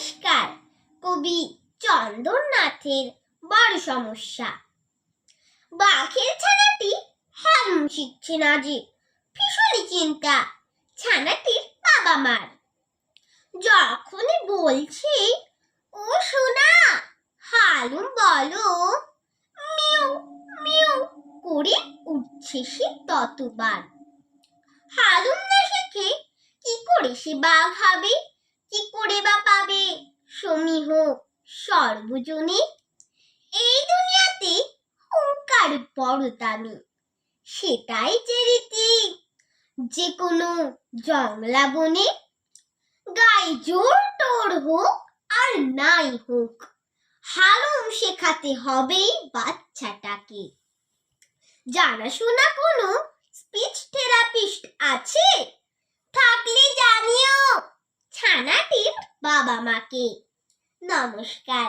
নমস্কার, কবি চন্দরনাথের বড় সমস্যা। বাঘের ছানাটি হারুন শিখছে না যে, ভীষণই চিন্তা, ছানাটির বাবা মার। যখনই বলছে, ও সোনা, হালুম বলো, মিউ মিউ করে উঠছে সে ততবার। হালুম না শেখে কি করে সে বাঘ হবে? সমীহ সর্বজনে। এই দুনিয়াতে হুঙ্কার বড় দামি সেটাই যে রীতি। যে কোনো জংলা বনে গায়ে জোর টোর হোক আর নাই হোক হালুম শেখাতে হবেই বাচ্চাটাকে। জানাশোনা কোনো স্পিচ থেরাপিস্ট আছে? থাকলে জানিও ছানাটির বাবা মাকে। নমস্কার